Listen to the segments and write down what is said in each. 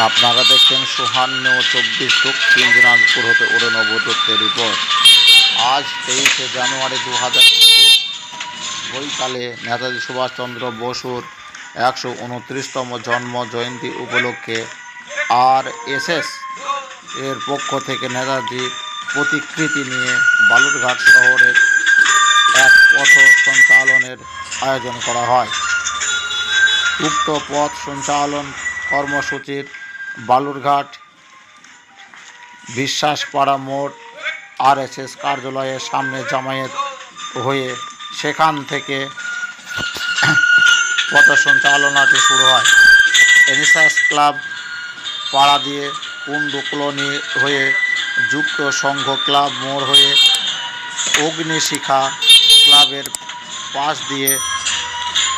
আপনারা দেখছেন সুহান্য চব্বিশ দক্ষিণ দিনাজপুর হতে ওরে নবদত্তের রিপোর্ট। আজ তেইশে জানুয়ারি দু হাজার বৈকালে নেতাজি সুভাষচন্দ্র বসুর একশো উনত্রিশতম জন্ম জয়ন্তী উপলক্ষে আর এস এস এর পক্ষ থেকে নেতাজি প্রতিকৃতি নিয়ে বালুরঘাট শহরের এক পথ সঞ্চালনের আয়োজন করা হয়। উক্ত পথ সঞ্চালন কর্মসূচির বালুরঘাট, বিশ্বাসপাড়া মোড়, আরএসএস কার্যালয়ের সামনে জামায়াত হয়ে সেখান থেকে পথ সঞ্চালনাটি শুরু হয়। এনএসএস ক্লাব পাড়া দিয়ে কুন্ডু কলোনি হয়ে যুক্ত সংঘ ক্লাব মোড় হয়ে অগ্নিশিখা ক্লাবের পাশ দিয়ে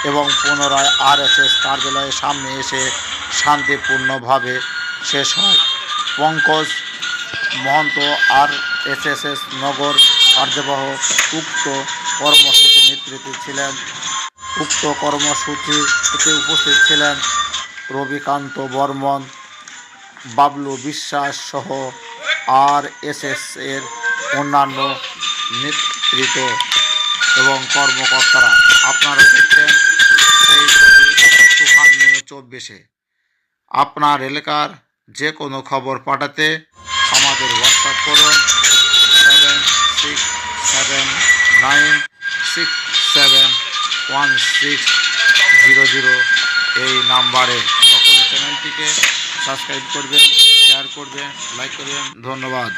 এবং পুনরায় আরএসএস কার্যালয়ের সামনে এসে শান্তিপূর্ণভাবে শেষ হয়। পঙ্কজ মহন্ত আর এসএসএস নগর কার্যবাহ উক্ত কর্মসূচি নেতৃত্বে ছিলেন। উক্ত কর্মসূচিতে উপস্থিত ছিলেন রবিকান্ত বর্মন, বাবলু বিশ্বাস সহ আর এস এর অন্যান্য নেতৃত্ব এবং কর্মকর্তারা। আপনারা চব্বিশে। আপনার এলাকার যে কোনো খবর পাঠাতে আমাদের হোয়াটসঅ্যাপ করুন seven six seven nine six seven one six zero zero এই নাম্বারে সকলে চ্যানেলটিকে সাবস্ক্রাইব করবেন শেয়ার করবেন লাইক করবেন। ধন্যবাদ।